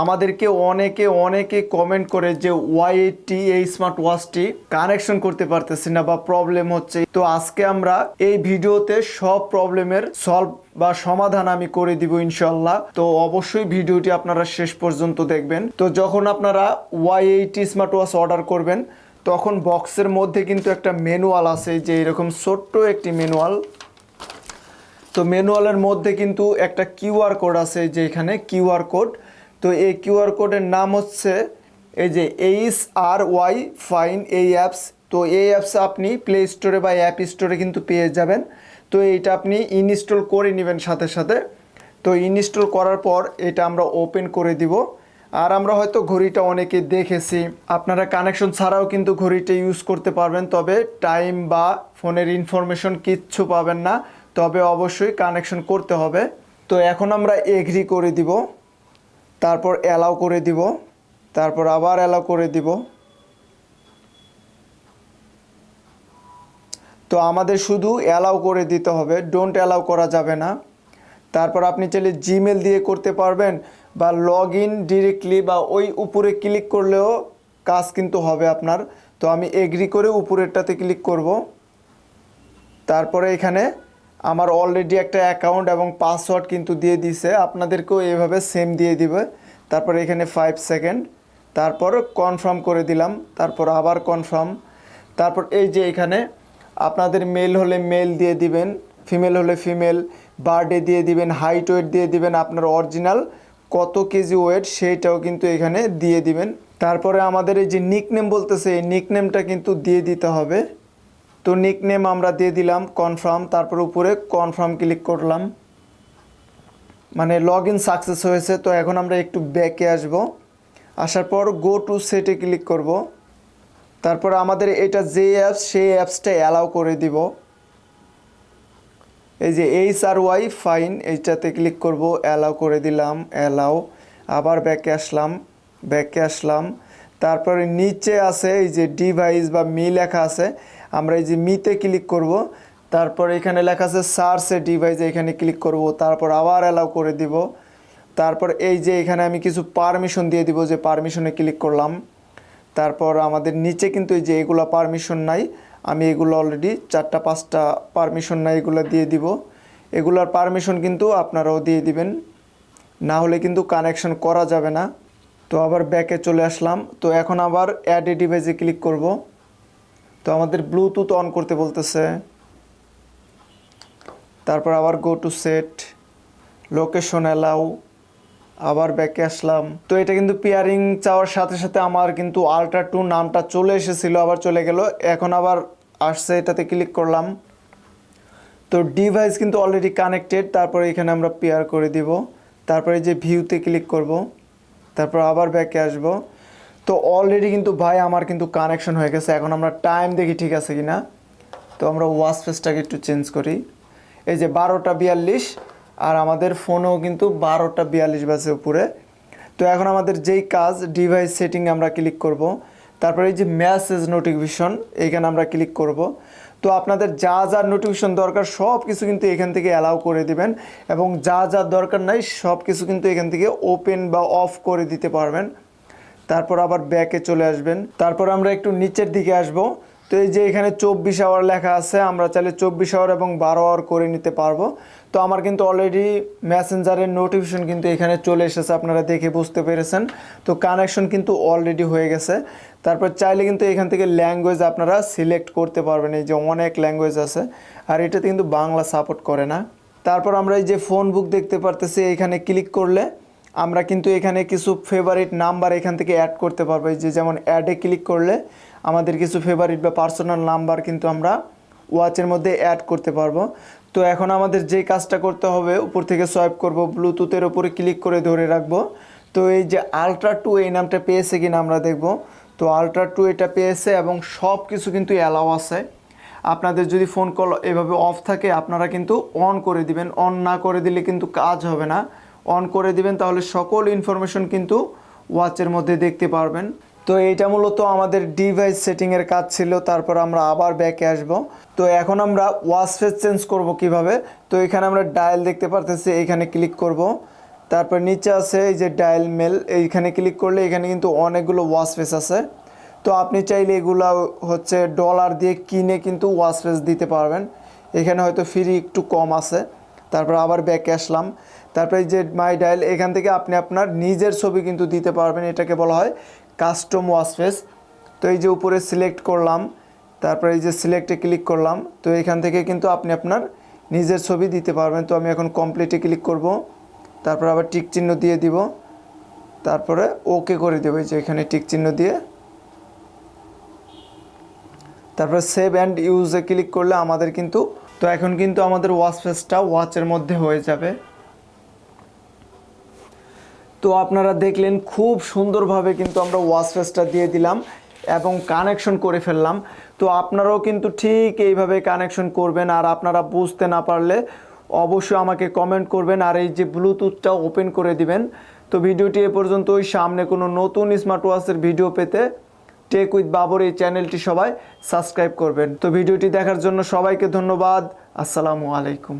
আমাদেরকে অনেকে অনেকে কমেন্ট করে যে ওয়াই এইটটি এই স্মার্ট ওয়াচটি কানেকশন করতে পারতেছি না বা প্রবলেম হচ্ছে। তো আজকে আমরা এই ভিডিওতে সব প্রবলেমের সলভ বা সমাধান আমি করে দিব ইনশাল্লাহ তো অবশ্যই ভিডিওটি আপনারা শেষ পর্যন্ত দেখবেন। তো যখন আপনারা Y eighty smart watch order করবেন, তখন বক্সের মধ্যে কিন্তু একটা ম্যানুয়াল আছে যে এরকম ছোট্ট একটি ম্যানুয়াল তো ম্যানুয়ালের মধ্যে কিন্তু একটা কিউআর কোড আছে যে এখানে কিউআর কোড তো এই কিউআর কোডের নাম হচ্ছে এই যে এইচ আর ওয়াই ফাইন এই অ্যাপস। তো এই অ্যাপস আপনি প্লে স্টোরে বা অ্যাপ স্টোরে কিন্তু পেয়ে যাবেন। তো এইটা আপনি ইনস্টল করে নেবেন সাথে সাথে। তো ইনস্টল করার পর এটা আমরা ওপেন করে দিব। আর আমরা হয়তো ঘড়িটা অনেকে দেখেছি। আপনারা কানেকশন ছাড়াও কিন্তু ঘড়িটা ইউজ করতে পারবেন, তবে টাইম বা ফোনের ইনফরমেশন কিচ্ছু পাবেন না। তবে অবশ্যই কানেকশন করতে হবে। তো এখন আমরা এগ্রি করে দিব। তারপর অ্যালাউ করে দিব। তারপর আবার অ্যালাউ করে দিব। তো আমাদের শুধু অ্যালাউ করে দিতে হবে ডোন্ট অ্যালাউ করা যাবে না। তারপর আপনি চাইলে জিমেল দিয়ে করতে পারবেন বা লগ ইন ডিরেক্টলি বা ওই উপরে ক্লিক করলেও কাজ কিন্তু হবে আপনার। তো আমি এগ্রি করে উপরেরটাতে ক্লিক করব। তারপরে এখানে আমার অলরেডি একটা অ্যাকাউন্ট এবং পাসওয়ার্ড কিন্তু দিয়ে দিছে। আপনাদেরকেও এভাবে সেম দিয়ে দিবে। তারপর এখানে ফাইভ সেকেন্ড তারপর কনফার্ম করে দিলাম। তারপর আবার কনফার্ম তারপর এই যে এখানে আপনাদের মেল হলে মেল দিয়ে দিবেন ফিমেল হলে ফিমেল বার্থডে দিয়ে দিবেন হাইট ওয়েট দিয়ে দিবেন আপনার অরিজিনাল কত কেজি ওয়েট সেইটাও কিন্তু এখানে দিয়ে দিবেন। তারপরে আমাদের এই যে নিকনেম বলতেছে, এই নিকনেমটা কিন্তু দিয়ে দিতে হবে। তো নিকনেম আমরা দিয়ে দিলাম কনফার্ম তারপর উপরে কনফার্ম ক্লিক করলাম। মানে লগ ইন সাকসেস হয়েছে, তো এখন আমরা একটু ব্যাকে আসব। আসার পর গো টু সেটে ক্লিক করব। তারপর আমাদের এটা যে অ্যাপস সেই অ্যাপসটা অ্যালাউ করে দিব। এই যে এইচ আর ওয়াই ফাইন এইটাতে ক্লিক করব অ্যালাউ করে দিলাম অ্যালাউ আবার ব্যাকে আসলাম ব্যাকে আসলাম। তারপরে নিচে আছে এই যে ডিভাইস বা মি লেখা আছে আমরা এই যে মিতে ক্লিক করব, তারপর এখানে লেখা আছে সার্চে ডিভাইস এখানে ক্লিক করব, তারপর আবার অ্যালাউ করে দিব। তারপর এই যে এখানে আমি কিছু পারমিশন দিয়ে দিব যে পারমিশনে ক্লিক করলাম। তারপর আমাদের নিচে কিন্তু এই যে এগুলো পারমিশন নাই, আমি এগুলো অলরেডি চারটা, পাঁচটা পারমিশন নাই এগুলো দিয়ে দিব। এগুলোর পারমিশন কিন্তু আপনারাও দিয়ে দিবেন। না হলে কিন্তু কানেকশন করা যাবে না। তো আবার ব্যাকে চলে আসলাম। তো এখন আবার অ্যাড এ ডিভাইসে ক্লিক করব। তো আমাদের ব্লুটুথ অন করতে বলতেছে। তারপর আবার go to set location allow আবার ব্যাকে আসলাম। তো এটা কিন্তু পেয়ারিং চাওয়ার সাথে সাথে আমার কিন্তু আল্ট্রা টু নামটা চলে এসেছিল, আবার চলে গেল। এখন আবার আসছে, এটাতে ক্লিক করলাম। তো ডিভাইস কিন্তু অলরেডি কানেক্টেড তারপরে এখানে আমরা পেয়ার করে দিব। তারপরে যে ভিউতে ক্লিক করব। তারপর আবার ব্যাকে আসব। তো অলরেডি কিন্তু ভাই আমার কিন্তু কানেকশন হয়ে গেছে। এখন আমরা টাইম দেখি ঠিক আছে কি না তো আমরা ওয়াচ ফেসটাকে একটু চেঞ্জ করি। এই যে বারোটা বিয়াল্লিশ, আর আমাদের ফোনেও কিন্তু বারোটা বিয়াল্লিশ বাজে উপরে। তো এখন আমাদের যেই কাজ ডিভাইস সেটিং আমরা ক্লিক করব। তারপরে এই যে মেসেজ নোটিফিকেশন এইখানে আমরা ক্লিক করব। তো আপনাদের যা যা নোটিফিকেশন দরকার, সব কিছু কিন্তু এখান থেকে অ্যালাউ করে দিবেন। এবং যা যা দরকার নাই, সব কিছু কিন্তু এখান থেকে ওপেন বা অফ করে দিতে পারবেন। তারপর আবার ব্যাকে চলে আসবেন। তারপর আমরা একটু নিচের দিকে আসব। তো এই যে এখানে চব্বিশ আওয়ার লেখা আছে, আমরা চাইলে চব্বিশ আওয়ার এবং বারো আওয়ার করে নিতে পারব। তো আমার কিন্তু অলরেডি মেসেঞ্জারের নোটিফিকেশন কিন্তু এখানে চলে এসেছে, আপনারা দেখে বুঝতে পেরেছেন। তো কানেকশন কিন্তু অলরেডি হয়ে গেছে। তারপর চাইলে কিন্তু এখান থেকে ল্যাঙ্গুয়েজ আপনারা সিলেক্ট করতে পারবেন, এই যে অনেক ল্যাঙ্গুয়েজ আছে। আর এটাতে কিন্তু বাংলা সাপোর্ট করে না। তারপর আমরা এই যে ফোন বুক দেখতে পারতেছি, এখানে ক্লিক করলে আমরা কিন্তু এখানে কিছু ফেভারিট নাম্বার এখান থেকে অ্যাড করতে পারব। যে যেমন অ্যাডে ক্লিক করলে আমাদের কিছু ফেভারিট বা পার্সোনাল নাম্বার কিন্তু আমরা ওয়াচের মধ্যে অ্যাড করতে পারব। তো এখন আমাদের যেই কাজটা করতে হবে, উপর থেকে সোয়াইপ করব ব্লুটুথের ওপরে ক্লিক করে ধরে রাখব। তো এই যে আলট্রা টু এই নামটা পেয়েছে কিনা আমরা দেখব। তো আলট্রা টু এটা পেয়েছে এবং সব কিছু কিন্তু অ্যালাও আছে। আপনাদের যদি ফোন কল এভাবে অফ থাকে, আপনারা কিন্তু অন করে দিবেন। অন না করে দিলে কিন্তু কাজ হবে না। অন করে দিবেন, তাহলে সকল ইনফরমেশন কিন্তু ওয়াচের মধ্যে দেখতে পারবেন। তো এইটা মূলত আমাদের ডিভাইস সেটিংয়ের কাজ ছিল, তারপর আমরা আবার ব্যাকে আসব। তো এখন আমরা ওয়াচ ফেস চেঞ্জ করব কীভাবে? তো এখানে আমরা ডায়াল দেখতে পারতেছি, এখানে ক্লিক করব। তারপর নিচে আছে এই যে ডায়াল মেল এইখানে ক্লিক করলে এখানে কিন্তু অনেকগুলো ওয়াচ ফেস আছে। তো আপনি চাইলে এগুলা হচ্ছে ডলার দিয়ে কিনে কিন্তু ওয়াচ ফেস দিতে পারবেন। এখানে হয়তো ফ্রি একটু কম আছে। তারপর আবার ব্যাকে আসলাম। তারপরে যে মাই ডায়াল এখান থেকে আপনি আপনার নিজের ছবি কিন্তু দিতে পারবেন, এটাকে বলা হয় কাস্টম ওয়াশ ফেস তো এই যে উপরে সিলেক্ট করলাম, তারপরে এই যে সিলেক্টে ক্লিক করলাম, তো এখান থেকে কিন্তু আপনি আপনার নিজের ছবি দিতে পারবেন। তো আমি এখন কমপ্লিটে ক্লিক করব, তারপর আবার টিক চিহ্ন দিয়ে দিব, তারপরে ওকে করে দেবো, এই যে এখানে টিক চিহ্ন দিয়ে। তারপরে সেভ অ্যান্ড ইউজে ক্লিক করলে আমাদের কিন্তু, তো এখন কিন্তু আমাদের ওয়াচ ফেসটা ওয়াচের মধ্যে হয়ে যাবে। তো আপনারা দেখলেন খুব সুন্দরভাবে কিন্তু আমরা ওয়াচ ফেসটা দিয়ে দিলাম এবং কানেকশন করে ফেললাম। তো আপনারাও কিন্তু ঠিক এইভাবে কানেকশন করবেন আর আপনারা বুঝতে না পারলে অবশ্যই আমাকে কমেন্ট করবেন আর এই যে ব্লুটুথটা ওপেন করে দিবেন। তো ভিডিওটি এ পর্যন্তই। সামনে কোনো নতুন স্মার্ট ওয়াচের ভিডিও পেতে টেক উইথ বাবর এই চ্যানেলটি সবাই সাবস্ক্রাইব করবেন। তো ভিডিওটি দেখার জন্য সবাইকে ধন্যবাদ। আসসালামু আলাইকুম।